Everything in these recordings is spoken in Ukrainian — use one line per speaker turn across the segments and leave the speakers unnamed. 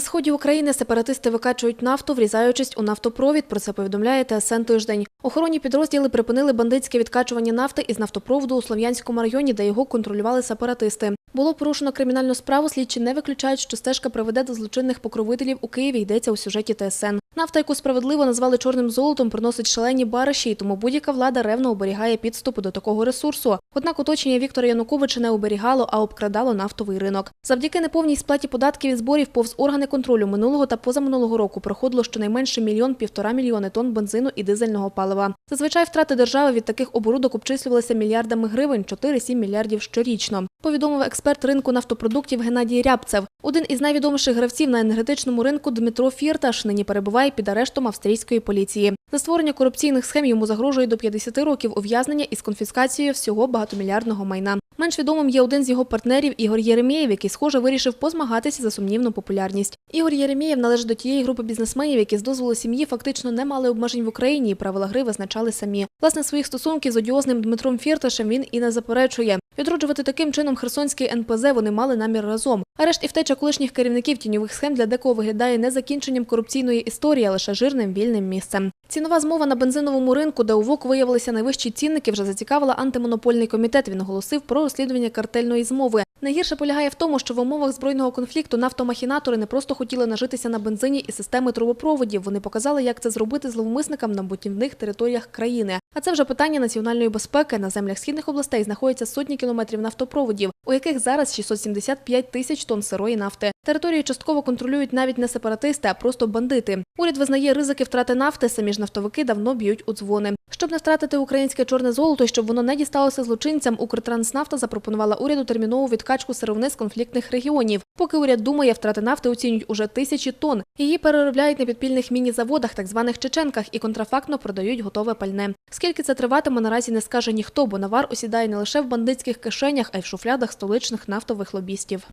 На сході України сепаратисти викачують нафту, врізаючись у нафтопровід. Про це повідомляє ТСН тиждень. Охоронні підрозділи припинили бандитське відкачування нафти із нафтопроводу у Слов'янському районі, де його контролювали сепаратисти. Було порушено кримінальну справу. Слідчі не виключають, що стежка приведе до злочинних покровителів у Києві. Йдеться у сюжеті ТСН. Нафта, яку справедливо назвали чорним золотом, приносить шалені бариші, і тому будь-яка влада ревно оберігає підступи до такого ресурсу. Однак оточення Віктора Януковича не оберігало, а обкрадало нафтовий ринок. Завдяки неповній сплаті податків і зборів повз органи контролю минулого та позаминулого року проходило щонайменше мільйон півтора мільйони тонн бензину і дизельного палива. Зазвичай втрати держави від таких оборудок обчислювалися мільярдами гривень 4-7 мільярдів щорічно. Повідомив експерт ринку нафтопродуктів Геннадій Рябцев. Один із найвідоміших гравців на енергетичному ринку Дмитро Фірташ нині перебуває під арештом австрійської поліції. За створення корупційних схем йому загрожує до 50 років ув'язнення із конфіскацією всього багатомільярдного майна. Менш відомим є один з його партнерів Ігор Єремєєв, який, схоже, вирішив позмагатися за сумнівну популярність. Ігор Єремєєв належить до тієї групи бізнесменів, які з дозволу сім'ї фактично не мали обмежень в Україні, і правила гри визначали самі. Власне, своїх стосунків з одіозним Дмитром Фірташем він і не заперечує. Відроджувати таким чином Херсонський НПЗ вони мали намір разом. Арешт і втеча колишніх керівників тіньових схем для декого виглядає не закінченням корупційної історії, а лише жирним вільним місцем. Цінова змова на бензиновому ринку, де у ВОК виявилися найвищі цінники, вже зацікавила антимонопольний комітет. Він оголосив про розслідування картельної змови. Найгірше полягає в тому, що в умовах збройного конфлікту нафтомахінатори не просто хотіли нажитися на бензині і системи трубопроводів. Вони показали, як це зробити зловмисникам на бутівних територіях країни. А це вже питання національної безпеки. На землях східних областей знаходяться сотні кілометрів нафтопроводів, у яких зараз 675 тисяч тонн сирої нафти. Території частково контролюють навіть не сепаратисти, а просто бандити. Уряд визнає ризики втрати нафти. Самі ж нафтовики давно б'ють у дзвони. Щоб не втратити українське чорне золото щоб воно не дісталося злочинцям, Укртранснафта запропонувала уряду термінову відкачку сировини з конфліктних регіонів. Поки уряд думає, втрати нафти оцінюють уже тисячі тонн. Її переробляють на підпільних міні-заводах, так званих чеченках, і контрафактно продають готове пальне. Скільки це триватиме, наразі не скаже ніхто, бо навар осідає не лише в бандитських кишенях, а й в шуфлядах столичних нафтових лобістів.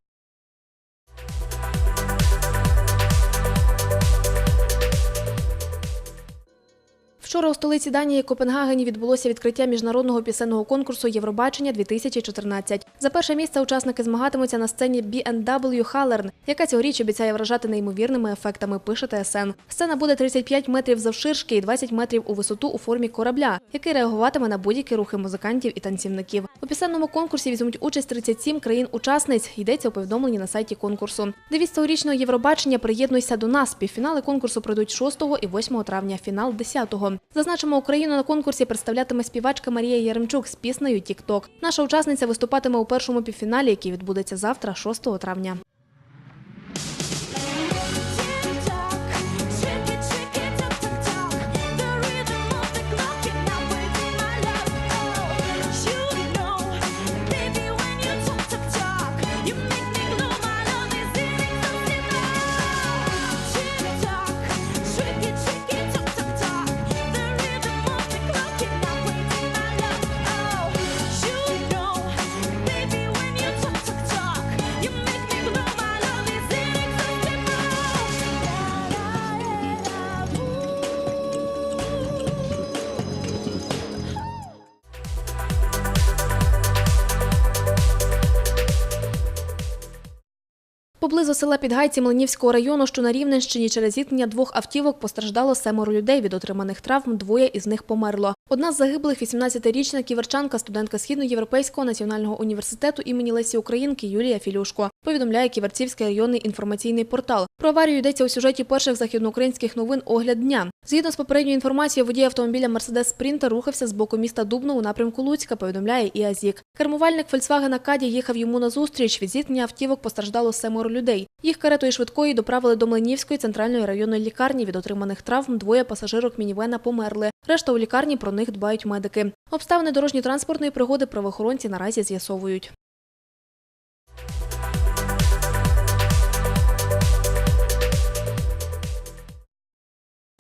Вчора у столиці Данії Копенгагені відбулося відкриття міжнародного пісенного конкурсу Євробачення 2014. За перше місце учасники змагатимуться на сцені B&W Халерн, яка цьогоріч обіцяє вражати неймовірними ефектами. Пише ТСН. Сцена буде 35 метрів завширшки і 20 метрів у висоту у формі корабля, який реагуватиме на будь-які рухи музикантів і танцівників. У пісенному конкурсі візьмуть участь 37 країн-учасниць. Йдеться у повідомленні на сайті конкурсу. Девіз цьогорічного Євробачення приєднуйся до нас. Півфінали конкурсу пройдуть 6 і 8 травня. Фінал 10-го. Зазначимо, Україну на конкурсі представлятиме співачка Марія Яремчук з піснею Тік-Ток. Наша учасниця виступатиме у першому півфіналі, який відбудеться завтра, 6 травня. Поблизу села Підгайці Млинівського району, що на Рівненщині, через зіткнення двох автівок постраждало семеро людей. Від отриманих травм двоє із них померло. Одна з загиблих – 18-річна ківерчанка, студентка Східноєвропейського національного університету імені Лесі Українки Юлія Філюшко. Повідомляє Ківерцівський районний інформаційний портал. Про аварію йдеться у сюжеті перших західноукраїнських новин «Огляд дня». Згідно з попередньою інформацією, водій автомобіля Мерседес Спрінтер рухався з боку міста Дубно у напрямку Луцька, повідомляє і Кермувальник Фольксвагена Каді їхав йому назустріч. Від зіткнення автівок постраждало семеро людей. Їх каретою швидкої доправили до Млинівської центральної районної лікарні. Від отриманих травм двоє пасажирок мінівена померли. Решта у лікарні про них дбають медики. Обставини дорожньо-транспортної пригоди правоохоронці наразі з'ясовують.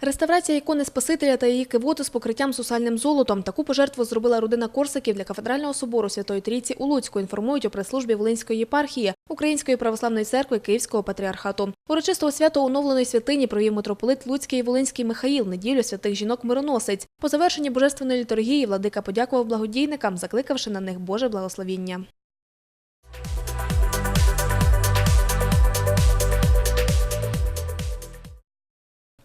Реставрація ікони Спасителя та її кивоти з покриттям сусальним золотом. Таку пожертву зробила родина Корсаків для кафедрального собору Святої Трійці у Луцьку. Інформують у прес-службі Волинської єпархії Української православної церкви Київського патріархату. Урочистого свято оновленої святині провів митрополит Луцький і Волинський Михаїл, неділю святих жінок-мироносець. По завершенні божественної літургії владика подякував благодійникам, закликавши на них Боже благословіння.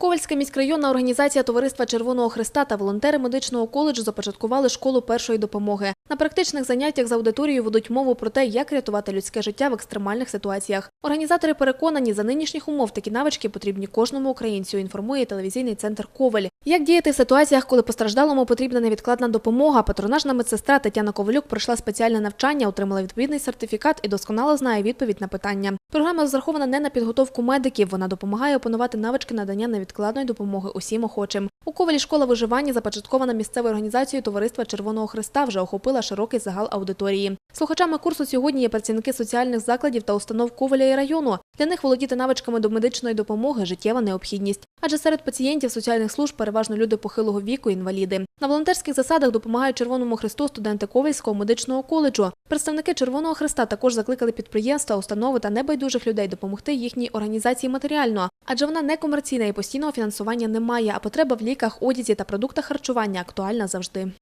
Ковальська міськрайонна організація Товариства Червоного Христа та волонтери медичного коледжу започаткували школу першої допомоги. На практичних заняттях з аудиторією ведуть мову про те, як рятувати людське життя в екстремальних ситуаціях. Організатори переконані, за нинішніх умов такі навички потрібні кожному українцю. Інформує телевізійний центр Коваль. Як діяти в ситуаціях, коли постраждалому потрібна невідкладна допомога? Патронажна медсестра Тетяна Ковалюк пройшла спеціальне навчання, отримала відповідний сертифікат і досконало знає відповідь на питання. Програма розрахована не на підготовку медиків. Вона допомагає опанувати навички надання невідкладної допомоги усім охочим. У Ковалі школа виживання, започаткована місцевою організацією Товариства Червоного Христа, вже охопила широкий загал аудиторії. Слухачами курсу сьогодні є працівники соціальних закладів та установ Коваля і району. Для них володіти навичками до медичної допомоги життєва необхідність. Адже серед пацієнтів соціальних служб переважно люди похилого віку, інваліди. На волонтерських засадах допомагають Червоному Христу студенти Ковальського медичного коледжу. Представники Червоного Христа також закликали підприємства, установи та небайдужих людей допомогти їхній організації матеріально, адже вона не комерційна і постійного фінансування немає, а потреба в ліках, одязі та продуктах харчування актуальна завжди.